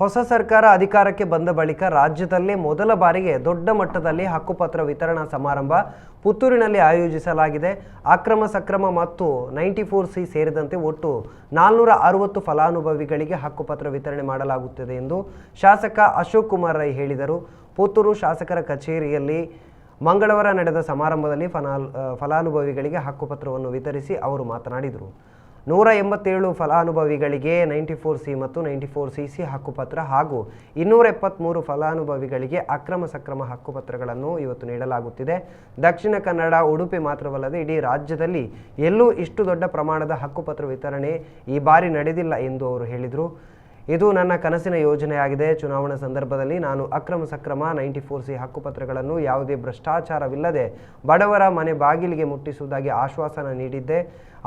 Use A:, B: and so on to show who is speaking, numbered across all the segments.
A: ಹೊಸ ಸರ್ಕಾರ ಅಧಿಕಾರಕ್ಕೆ ಬಂದ ಬಳಿಕ ರಾಜ್ಯದಲ್ಲೇ ಮೊದಲ ಬಾರಿಗೆ ದೊಡ್ಡ ಮಟ್ಟದಲ್ಲಿ ಹಕ್ಕುಪತ್ರ ವಿತರಣಾ ಸಮಾರಂಭ ಪುತ್ತೂರಿನಲ್ಲಿ ಆಯೋಜಿಸಲಾಗಿದೆ. ಅಕ್ರಮ ಸಕ್ರಮ ಮತ್ತು ನೈಂಟಿ ಫೋರ್ ಸಿ ಸೇರಿದಂತೆ ಒಟ್ಟು ನಾಲ್ನೂರ ಅರವತ್ತು ಫಲಾನುಭವಿಗಳಿಗೆ ಹಕ್ಕುಪತ್ರ ವಿತರಣೆ ಮಾಡಲಾಗುತ್ತದೆ ಎಂದು ಶಾಸಕ ಅಶೋಕ್ ಕುಮಾರ್ ರೈ ಹೇಳಿದರು. ಪುತ್ತೂರು ಶಾಸಕರ ಕಚೇರಿಯಲ್ಲಿ ಮಂಗಳವಾರ ನಡೆದ ಸಮಾರಂಭದಲ್ಲಿ ಫಲಾನುಭವಿಗಳಿಗೆ ಹಕ್ಕುಪತ್ರವನ್ನು ವಿತರಿಸಿ ಅವರು ಮಾತನಾಡಿದರು. ನೂರ ಎಂಬತ್ತೇಳು ಫಲಾನುಭವಿಗಳಿಗೆ ನೈಂಟಿ ಫೋರ್ ಸಿ ಮತ್ತು ನೈಂಟಿ ಫೋರ್ ಸಿ ಸಿ ಹಕ್ಕುಪತ್ರ ಹಾಗೂ ಇನ್ನೂರ ಎಪ್ಪತ್ತ್ಮೂರು ಫಲಾನುಭವಿಗಳಿಗೆ ಅಕ್ರಮ ಸಕ್ರಮ ಹಕ್ಕುಪತ್ರಗಳನ್ನು ಇವತ್ತು ನೀಡಲಾಗುತ್ತಿದೆ. ದಕ್ಷಿಣ ಕನ್ನಡ ಉಡುಪಿ ಮಾತ್ರವಲ್ಲದೆ ಇಡೀ ರಾಜ್ಯದಲ್ಲಿ ಎಲ್ಲೂ ಇಷ್ಟು ದೊಡ್ಡ ಪ್ರಮಾಣದ ಹಕ್ಕುಪತ್ರ ವಿತರಣೆ ಈ ಬಾರಿ ನಡೆದಿಲ್ಲ ಎಂದು ಅವರು ಹೇಳಿದರು. ಇದು ನನ್ನ ಕನಸಿನ ಯೋಜನೆಯಾಗಿದೆ. ಚುನಾವಣಾ ಸಂದರ್ಭದಲ್ಲಿ ನಾನು ಅಕ್ರಮ ಸಕ್ರಮ ನೈಂಟಿ ಫೋರ್ ಸಿ ಹಕ್ಕುಪತ್ರಗಳನ್ನು ಯಾವುದೇ ಭ್ರಷ್ಟಾಚಾರವಿಲ್ಲದೆ ಬಡವರ ಮನೆ ಬಾಗಿಲಿಗೆ ಮುಟ್ಟಿಸುವುದಾಗಿ ಆಶ್ವಾಸನ ನೀಡಿದ್ದೆ.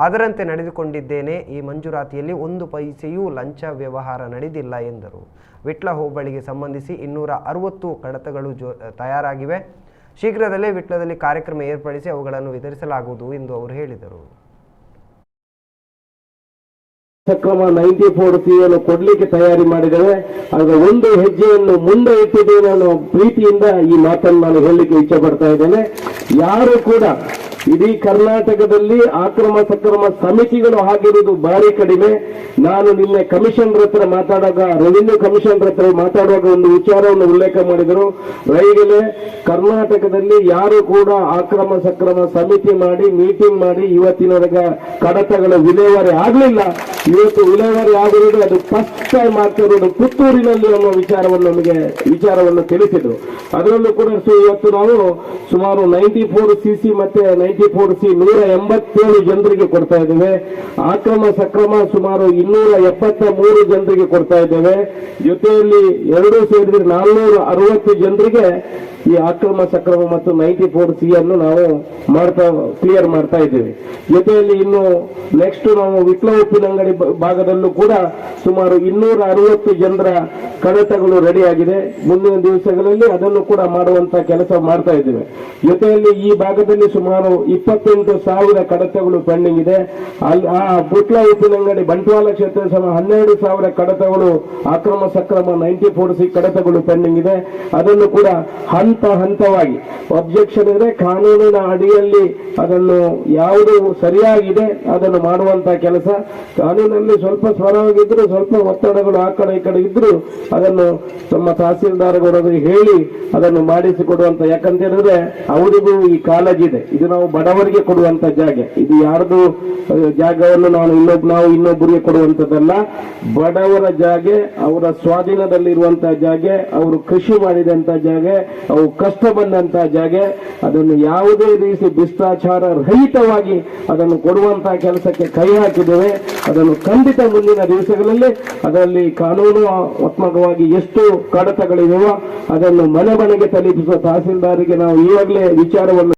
A: ಅದರಂತೆ ನಡೆದುಕೊಂಡಿದ್ದೇನೆ. ಈ ಮಂಜೂರಾತಿಯಲ್ಲಿ ಒಂದು ಪೈಸೆಯೂ ಲಂಚ ವ್ಯವಹಾರ ನಡೆದಿಲ್ಲ ಎಂದರು. ವಿಟ್ಲ ಹೋಬಳಿಗೆ ಸಂಬಂಧಿಸಿ ಇನ್ನೂರ ಅರವತ್ತು ಕಡತಗಳು ಜೋ, ತಯಾರಾಗಿವೆ. ಶೀಘ್ರದಲ್ಲೇ ವಿಟ್ಲದಲ್ಲಿ ಕಾರ್ಯಕ್ರಮ ಏರ್ಪಡಿಸಿ ಅವುಗಳನ್ನು ವಿತರಿಸಲಾಗುವುದು ಎಂದು ಅವರು ಹೇಳಿದರು.
B: ಸಕ್ರಮ ನೈಂಟಿ ಫೋರ್ ಯನ್ನು ಕೊಡ್ಲಿಕ್ಕೆ ತಯಾರಿ ಮಾಡಿದ್ದೇವೆ. ಅದರ ಒಂದು ಹೆಜ್ಜೆಯನ್ನು ಮುಂದೆ ಇಟ್ಟಿದ್ದೇನೆ ಅನ್ನೋ ಪ್ರೀತಿಯಿಂದ ಈ ಮಾತನ್ನು ನಾನು ಹೇಳಲಿಕ್ಕೆ ಇಚ್ಛೆ ಪಡ್ತಾ ಇದ್ದೇನೆ. ಯಾರು ಕೂಡ ಇಡೀ ಕರ್ನಾಟಕದಲ್ಲಿ ಆಕ್ರಮ ಸಕ್ರಮ ಸಮಿತಿಗಳು ಆಗಿರುವುದು ಭಾರಿ ಕಡಿಮೆ. ನಾನು ನಿನ್ನೆ ಕಮಿಷನರ್ ಹತ್ರ ಮಾತಾಡುವಾಗ ರೆವಿನ್ಯೂ ಕಮಿಷನರ್ ಹತ್ರ ಮಾತಾಡುವಾಗ ಒಂದು ವಿಚಾರವನ್ನು ಉಲ್ಲೇಖ ಮಾಡಿದರು. ರೈಲ್ವೆ, ಕರ್ನಾಟಕದಲ್ಲಿ ಯಾರು ಕೂಡ ಆಕ್ರಮ ಸಕ್ರಮ ಸಮಿತಿ ಮಾಡಿ, ಮೀಟಿಂಗ್ ಮಾಡಿ ಇವತ್ತಿನವರೆಗೆ ಕಡತಗಳ ವಿಲೇವಾರಿ ಆಗಲಿಲ್ಲ. ಇವತ್ತು ವಿಲೇವಾರಿ ಆಗಿರುವುದು ಅದು ಫಸ್ಟ್ ಟೈಮ್ ಆಗ್ತಿರೋದು ಪುತ್ತೂರಿನಲ್ಲಿ ಅನ್ನೋ ವಿಚಾರವನ್ನು ನಮಗೆ, ವಿಚಾರವನ್ನು ತಿಳಿಸಿದ್ರು. ಅದರಲ್ಲೂ ಕೂಡ ಇವತ್ತು ನಾವು ಸುಮಾರು ನೈಂಟಿ ಫೋರ್ ಸಿ ಸಿ ಮತ್ತೆ ನೈಂಟಿ ಫೋರ್ ಸಿ ನೂರ ಎಂಬತ್ತೇಳು ಜನರಿಗೆ ಕೊಡ್ತಾ ಇದ್ದೇವೆ. ಅಕ್ರಮ ಸಕ್ರಮ ಸುಮಾರು ಇನ್ನೂರ ಎಪ್ಪತ್ತ ಮೂರು ಜನರಿಗೆ ಕೊಡ್ತಾ ಇದ್ದೇವೆ. ಜೊತೆಯಲ್ಲಿ ಎರಡು ಸೇರಿದ್ರೆ ನಾಲ್ನೂರ ಅರವತ್ತು ಜನರಿಗೆ ಈ ಅಕ್ರಮ ಸಕ್ರಮ ಮತ್ತು ನೈಂಟಿ ಫೋರ್ ಸಿ ಅನ್ನು ನಾವು ಮಾಡ್ತಾ, ಕ್ಲಿಯರ್ ಮಾಡ್ತಾ ಇದ್ದೇವೆ. ಜೊತೆಯಲ್ಲಿ ಇನ್ನು ನೆಕ್ಸ್ಟ್ ನಾವು ವಿಟ್ಲ ಉಪ್ಪಿನಂಗಡಿ ಭಾಗದಲ್ಲೂ ಕೂಡ ಸುಮಾರು ಇನ್ನೂರ ಅರವತ್ತು ಜನರ ಕಡತಗಳು ರೆಡಿ ಆಗಿದೆ. ಮುಂದಿನ ದಿವಸಗಳಲ್ಲಿ ಅದನ್ನು ಕೂಡ ಮಾಡುವಂತ ಕೆಲಸ ಮಾಡ್ತಾ ಇದ್ದೇವೆ. ಜೊತೆಯಲ್ಲಿ ಈ ಭಾಗದಲ್ಲಿ ಸುಮಾರು ಇಪ್ಪತ್ತೆಂಟು ಸಾವಿರ ಕಡತಗಳು ಪೆಂಡಿಂಗ್ ಇದೆ. ಅಲ್ಲಿ ಆ ಬುಟ್ಲ ಉಪ್ಪಿನಂಗಡಿ ಬಂಟ್ವಾಳ ಕ್ಷೇತ್ರ ಸಮ ಹನ್ನೆರಡು ಸಾವಿರ ಕಡತಗಳು ಅಕ್ರಮ ಸಕ್ರಮ ನೈಂಟಿ ಫೋರ್ ಸಿ ಕಡತಗಳು ಪೆಂಡಿಂಗ್ ಇದೆ. ಅದನ್ನು ಕೂಡ ಹಂತ ಹಂತವಾಗಿ ಅಬ್ಜೆಕ್ಷನ್ ಇದ್ರೆ ಕಾನೂನಿನ ಅಡಿಯಲ್ಲಿ ಅದನ್ನು ಯಾವುದು ಸರಿಯಾಗಿದೆ ಅದನ್ನು ಮಾಡುವಂತ ಕೆಲಸ. ಕಾನೂನಲ್ಲಿ ಸ್ವಲ್ಪ ಸ್ವರವಾಗಿದ್ರು ಸ್ವಲ್ಪ ಒತ್ತಡಗಳು ಆ ಕಡೆ ಈ ಕಡೆ ಇದ್ರು ಅದನ್ನು ತಮ್ಮ ತಹಸೀಲ್ದಾರ್ಗಳಿಗೆ ಹೇಳಿ ಅದನ್ನು ಮಾಡಿಸಿಕೊಡುವಂತ. ಯಾಕಂತ ಹೇಳಿದ್ರೆ ಅವರಿಗೂ ಈ ಕಾಲೇಜ್ ಇದೆ. ಇದು ನಾವು ಬಡವರಿಗೆ ಕೊಡುವಂತ ಜಾಗ. ಇದು ಯಾರ್ದು ಜಾಗವನ್ನು ನಾನು ಇನ್ನೊಬ್, ನಾವು ಇನ್ನೊಬ್ಬರಿಗೆ ಕೊಡುವಂತದ್ದಲ್ಲ ಬಡವರ ಜಾಗೆ, ಅವರ ಸ್ವಾಧೀನದಲ್ಲಿರುವಂತಹ ಜಾಗೆ, ಅವರು ಕೃಷಿ ಮಾಡಿದಂತ ಜಾಗೆ ಅವು ಕಷ್ಟ ಬಂದಂತ ಜಾಗೆ ಅದನ್ನು ಯಾವುದೇ ರೀತಿ ಭ್ರಷ್ಟಾಚಾರ ರಹಿತವಾಗಿ ಅದನ್ನು ಕೊಡುವಂತಹ ಕೆಲಸಕ್ಕೆ ಕೈ ಹಾಕಿದ್ದೇವೆ. ಅದನ್ನು ಖಂಡಿತ ಮುಂದಿನ ದಿವಸಗಳಲ್ಲಿ ಅದರಲ್ಲಿ ಕಾನೂನು ಆತ್ಮಕವಾಗಿ ಎಷ್ಟು ಕಡತಗಳಿವೆಯೋ ಅದನ್ನು ಮನೆ ಮನೆಗೆ ತಲುಪಿಸುವ ತಹಸೀಲ್ದಾರಿಗೆ ನಾವು ಈಗಾಗಲೇ ವಿಚಾರವನ್ನು